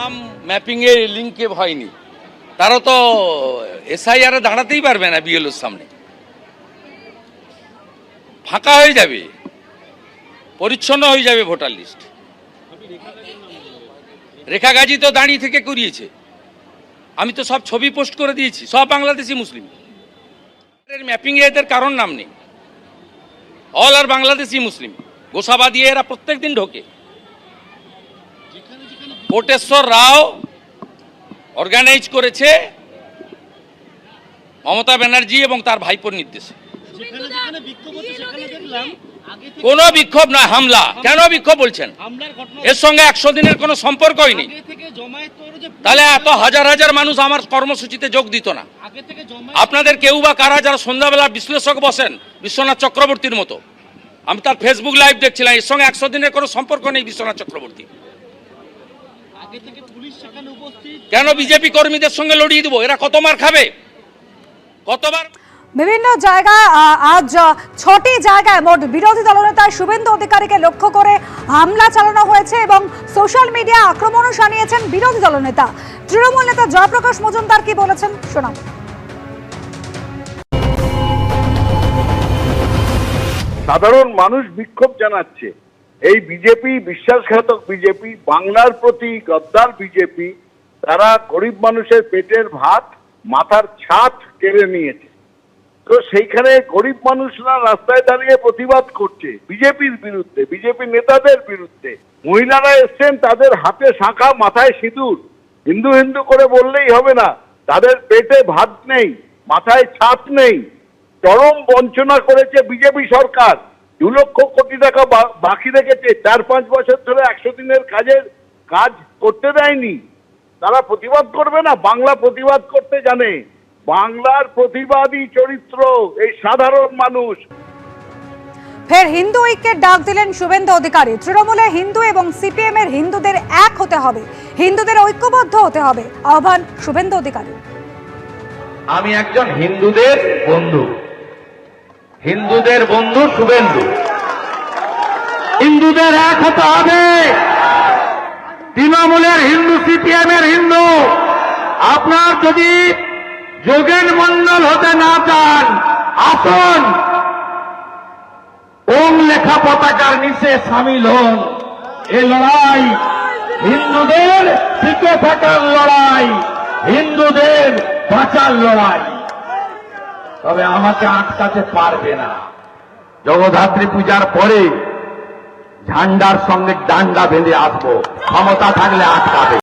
নাম ম্যাপিংয়ে লিঙ্কে হয়নি। তারা তো এসআইআর দাঁড়াতেই পারবে না বিএলওর সামনে। ফাঁকা হয়ে যাবে। পরিচ্ছন্ন হয়ে যাবে ভোটার লিস্ট। রেখা গাজী তো দাঁড়িয়ে থেকে করিয়েছে। আমি তো সব ছবি পোস্ট করে দিয়েছি, সব বাংলাদেশি মুসলিম। এর ম্যাপিংয়ে এদের কারণ নাম নেই। All are Bangladeshi Muslim. Gosaba দিয়ে এরা প্রত্যেক দিন ঢোকে। কোটেশ্বর রাও অর্গানাইজ করেছে মমতা ব্যানার্জি এবং তার ভাইপোর নির্দেশে। কোনো বিক্ষোভ নয় হামলা। কেন বিক্ষোভ বলছেন? এর সঙ্গে একশো দিনের কোনো সম্পর্কই নেই। তাহলে এত হাজার হাজার মানুষ আমার কর্মসূচিতে যোগ দিত না। আপনাদের কেউ বা কারা যারা সন্ধ্যাবেলা বিশ্লেষক বসেন বিশ্বনাথ চক্রবর্তীর মতো আমি তার ফেসবুক লাইভ দেখছিলাম এর সঙ্গে একশো দিনের কোনো সম্পর্ক নেই বিশ্বনাথ চক্রবর্তী। কেন বিজেপি কর্মীদের সঙ্গে লড়িয়ে দেবো? এরা কত মার খাবে? কতবার বিভিন্ন জায়গায় আহ, আজ ছটি জায়গায় মোট বিরোধী দলনেতা শুভেন্দু অধিকারীকে লক্ষ্য করে হামলা চালানো হয়েছে এবং সোশ্যাল মিডিয়া আক্রমণও শানিয়েছেন বিরোধী দলনেতা তৃণমূল নেতা জয়প্রকাশ মজুমদার কি বলেছেন? শোনাব সাধারণ মানুষ বিক্ষোভ জানাচ্ছে। এই বিজেপি, বিশ্বাসঘাতক বিজেপি, বাংলার প্রতি গদ্দার বিজেপি, তারা গরিব মানুষের পেটের ভাত মাথার ছাদ কেড়ে নিয়েছে। তো সেইখানে গরিব মানুষরা রাস্তায় দাঁড়িয়ে প্রতিবাদ করছে বিজেপির বিরুদ্ধে, বিজেপি নেতাদের বিরুদ্ধে। মহিলারা এসছেন, তাদের হাতে শাঁখা, মাথায় সিঁদুর। হিন্দু হিন্দু করে বললেই হবে না, তাদের পেটে ভাত নেই, মাথায় ছাদ নেই। চরম বঞ্চনা করেছে বিজেপি সরকার। দু লক্ষ কোটি টাকা বাকি রেখেছে। চার পাঁচ বছর ধরে একশো দিনের কাজের কাজ করতে দেয়নি। তারা প্রতিবাদ করবে না? বাংলা প্রতিবাদ করতে জানে। বাংলার প্রতিবাদী চরিত্র এই সাধারণ মানুষ। ফের হিন্দু ঐক্যের ডাক দিলেন শুভেন্দু অধিকারী। তৃণমূলে হিন্দু এবং সিপিএম এর হিন্দুদের এক হতে হবে। হিন্দুদের ঐক্যবদ্ধ হতে হবে। আহ্বান শুভেন্দু অধিকারী। আমি একজন হিন্দুদের বন্ধু। হিন্দুদের বন্ধু শুভেন্দু। হিন্দুদের এক হতে হবে। তৃণমূলের হিন্দু সিপিএম এর হিন্দু। আপনার যদি যোগেন মন্ডল হতে না চান, আসুন। ওম লেখা পতাকার নিচে সামিল হন। এ লড়াই হিন্দুদের টিকে থাকার লড়াই, হিন্দুদের বাঁচার লড়াই। তবে আমাকে আটকাতে পারবে না। জগধাত্রী পূজার পরে ঝান্ডার সঙ্গে ডান্ডা বেঁধে আসব। ক্ষমতা থাকলে আটকাবে।